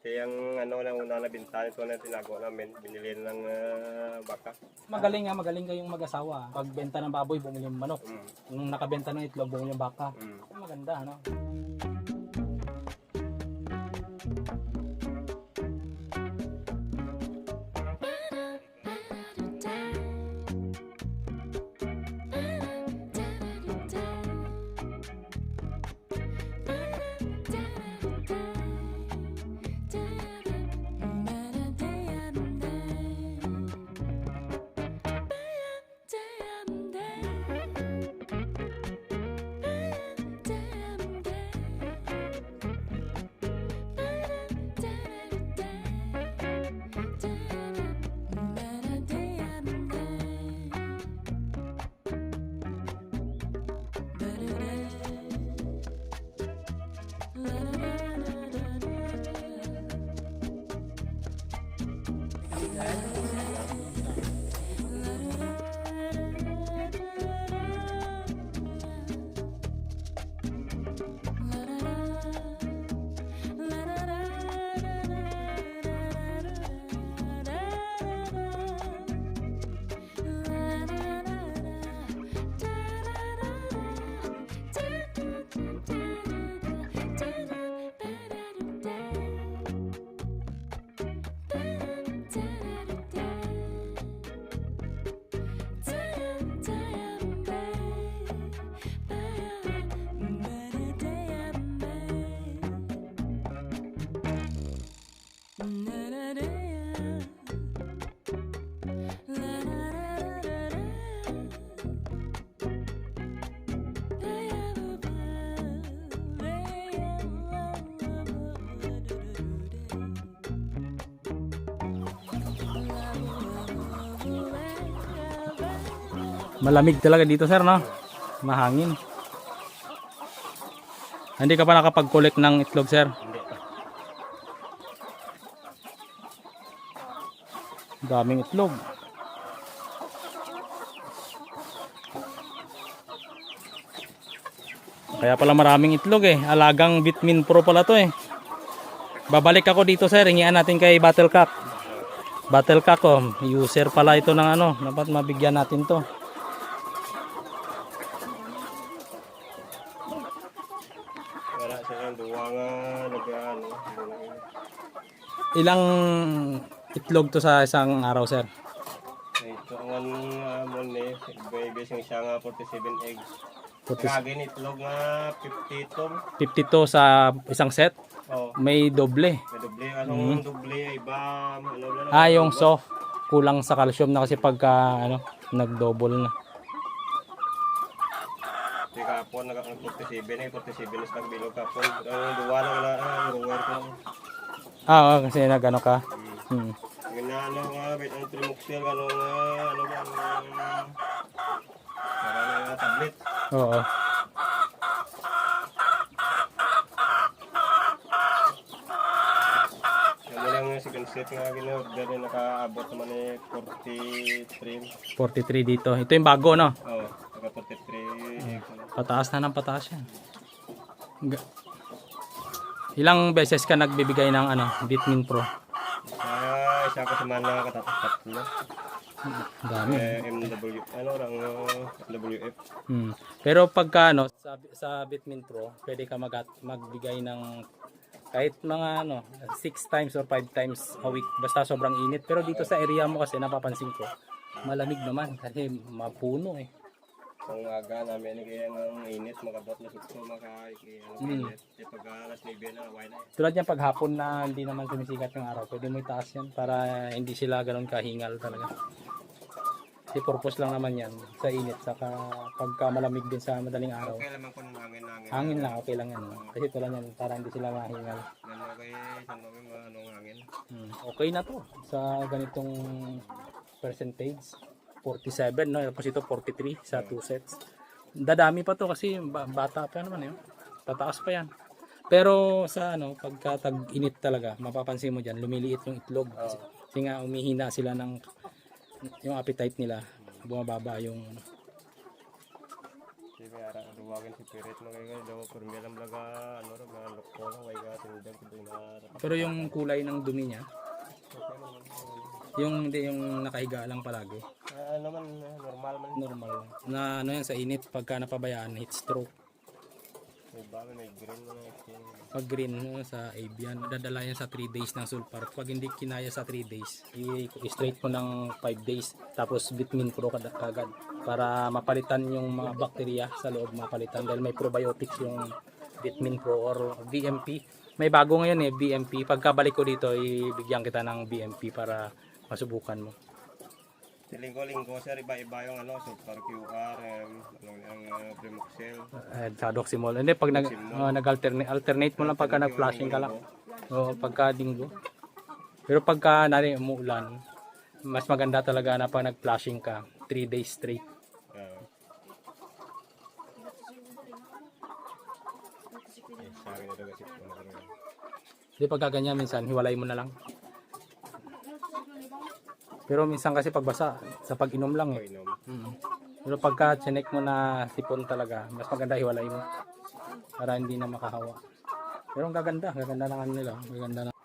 Kaya yung ano lang una na bintahan ito na tinago namin, binili ng ah, baka. Magaling nga, magaling kayong mag-asawa. Pag benta ng baboy, bumili yung manok. Mm. Kung nakabenta ng itlog, bumili yung baka. Mm. Maganda, ano? Malamig talaga dito, sir, no? Mahangin. Hindi ka pa nakapag-collect ng itlog, sir? Daming itlog. Kaya pala maraming itlog eh. Alagang Vitamin Pro pala to eh. Babalik ako dito sir. Hingian natin kay Battlecock. Battlecock oh. User pala ito ng ano. Dapat mabigyan natin to. Ilang itlog to sa isang araw sir? Ito ang uh, mo ni baby sing siya nga 47 eggs. 40 Kagin itlog nga 52. 52 sa isang set. Oh, May doble. may doble anong doble iba ano lang. Ah, yung soft. Kulang sa calcium na kasi pagka ano, nag-double na. Di kapon nag 47 eh 47 is nagbilog kapon. Ang duwa na wala ang rower ko. Ah, kasi nag-ano ka. Hmm. Yung na ano nga bit ang trimoxil ano nga ano ba ang para na tablet. Oo. Yung lang yung second set nga gino-order na nakaabot naman eh 43. 43 dito. Ito yung bago, no? Oh, naka 43 eggs. ano. Pataas na ng pataas yan. Ilang beses ka nagbibigay ng ano, Vitamin Pro? Sa isa ko sa mana katapos tatlo. Dami. Eh, MW, ano lang, uh, WF. Hmm. Pero pagka ano, sa, sa Vitamin Pro, pwede ka mag magbigay ng kahit mga ano, 6 times or 5 times a week. Basta sobrang init. Pero dito sa area mo kasi napapansin ko, malamig naman kasi mapuno eh. Ang aga namin, kaya ang init, makabot na sukso, maka, ano, Mm. Di pag alas 9 na, why na. Tulad yan paghapon na hindi naman sumisikat yung araw, pwede mo itaas yan para hindi sila ganun kahingal talaga. Si purpose lang naman yan sa init saka pagka malamig din sa madaling araw. Okay lamang ko ng hangin-hangin. Hangin lang, okay lang yan. Kasi tulad yan, para hindi sila mahingal. Yan okay, saan anong hangin. Hmm, Okay na to sa ganitong percentage. 47, no? Tapos ito 43 sa 2 sets. Dadami pa to kasi ba- bata pa naman yun. Tataas pa yan. Pero sa ano, pagka tag-init talaga, mapapansin mo dyan, lumiliit yung itlog. Kasi, kasi nga umihina sila ng yung appetite nila. Bumababa yung ano. Sige, ara, duwa tawagin si Pirit mo kaya daw permi lang blaga ano ro mga lokpo lang way ga tindag ko na Pero yung kulay ng dumi niya, yung hindi yung nakahiga lang palagi. Ano man normal man Normal. Na ano yan sa init pagka napabayaan, heat stroke. may ba may green na itin. Pag green no, sa avian, dadala yan sa 3 days ng sulfur. Pag hindi kinaya sa 3 days, i-straight mo ng 5 days. Tapos vitamin pro agad para mapalitan yung mga bakterya sa loob mapalitan dahil may probiotics yung vitamin pro or BMP. May bago ngayon eh, BMP. Pagkabalik ko dito, ibigyan kita ng BMP para masubukan mo. Linggo-linggo sir iba-iba yung ano super QR um, ano yung uh, Primoxel. Eh, sa Doximol. Hindi, pag nag, uh, nag-alternate alternate mo lang pagka nag-flashing ka lang. O pagka linggo. Pero pagka nari umuulan, mas maganda talaga na pag nag-flashing ka, 3 days straight. Ah. Rin. Hindi pagka ganyan minsan, hiwalay mo na lang. Pero minsan kasi pagbasa, sa pag-inom lang eh. Painom. Mm. Pero pagka chinek mo na sipon talaga, mas maganda hiwalay mo. Para hindi na makahawa. Pero ang gaganda, gaganda ng ano nila. Gaganda ng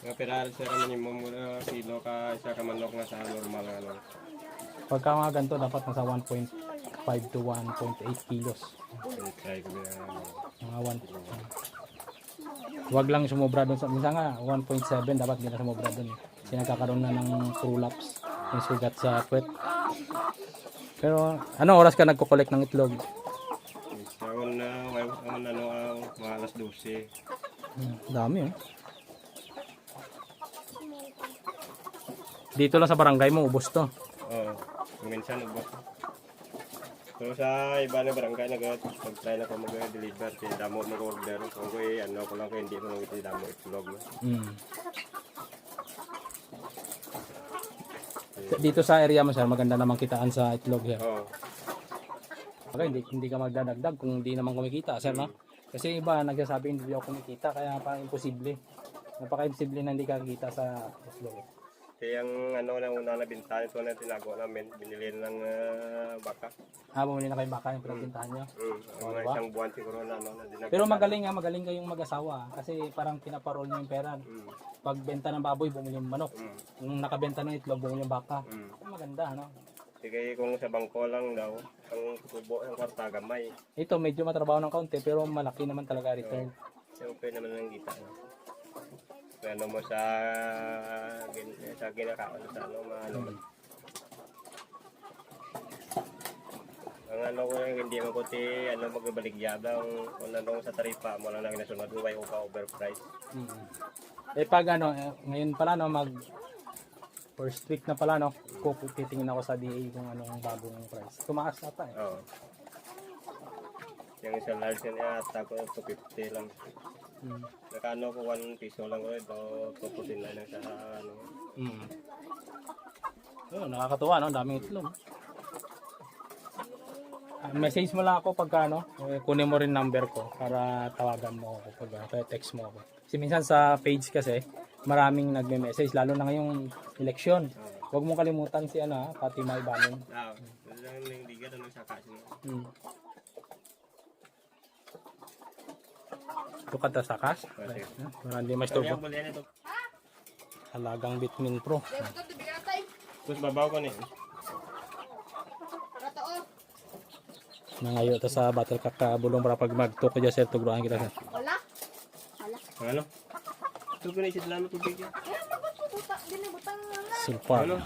Nga pero sir naman yung muna kilo ka isa ka manok nga sa normal nga ano. Pagka mga ganito, dapat nasa 1.5 to 1.8 kilos. Try ko na ano. Mga 1. Huwag lang sumobra doon sa, minsan nga, 1.7 dapat hindi na sumobra doon. Kasi nagkakaroon na ng prolapse, yung sugat sa puwet. Pero, anong oras ka nagko-collect ng itlog? Ko na ano ah, mga alas 12. Hmm, dami eh. Dito lang sa barangay mo, ubos to. Oo. minsan ubos. Pero sa iba na barangay nag pag-try na ko mag-deliver kay damo mag-order kung ko eh, ano ko lang ko hindi mo nang iti damo itlog no. Hmm. Dito sa area mo sir, maganda namang kitaan sa itlog here. Oo. Okay, hindi, hindi ka magdadagdag kung hindi naman kumikita, sir, no? Kasi iba nagsasabi hindi ako kumikita, kaya parang imposible. Napaka-imposible na hindi ka kikita sa itlog. Kaya ang ano na una na bintahan ito na tinago namin, binili ng ah, baka. Ah, bumili na kayo baka yung pinagbintahan nyo. Mm, diba? isang buwan siguro na ano na. Pero magaling nga, magaling kayong mag-asawa. Kasi parang pinaparol nyo yung pera. Mm, Pagbenta ng baboy, bumili yung manok. mm, Kung nakabenta ng itlog, bumili yung baka. mm. Maganda, ano? Sige kung sa bangko lang daw, ang tubo ang kwarta gamay. Ito, medyo matrabaho ng kaunti, pero malaki naman talaga return. Siyempre naman ang kita. No? Ano mo sa gin, sa ginakaon sa ano ano man. Ang ano ko yung hindi mo kuti ano magbaligyada ang kung ano sa taripa mo lang na nasunod mo o ka overprice. Mm. Eh pag ano, eh, ngayon pala no, mag first week na pala no, kung titingin ako sa DA kung ano ang bagong price. Tumaas ata eh. Oo. Yung isang large niya ata ko 250 lang. Mm. Nakano ko 1 piso lang ko ito, puputin lang sa ano. Mm. Oh, nakakatuwa no, daming itlog. Ah, message mo lang ako pagka ano, eh, kunin mo rin number ko para tawagan mo ako pag uh, text mo ako. Kasi minsan sa page kasi maraming nagme-message lalo na ngayong eleksyon. Huwag mong kalimutan si ano, ha, Fatima Ibanon. Ah, ning ligat ano sa kasi. Hmm. Ito kada sa cash. Kasi. Para hindi mas Kaya turbo. buli na ito. Halagang Bitmin Pro. Tapos babaw ko ni. Nangayo to sa battle kakabulong para pag magtuko dyan sir, tugroan kita sir. Wala? Wala. Ano? Ko na isid lang tubig yan. Sulfar. Ano?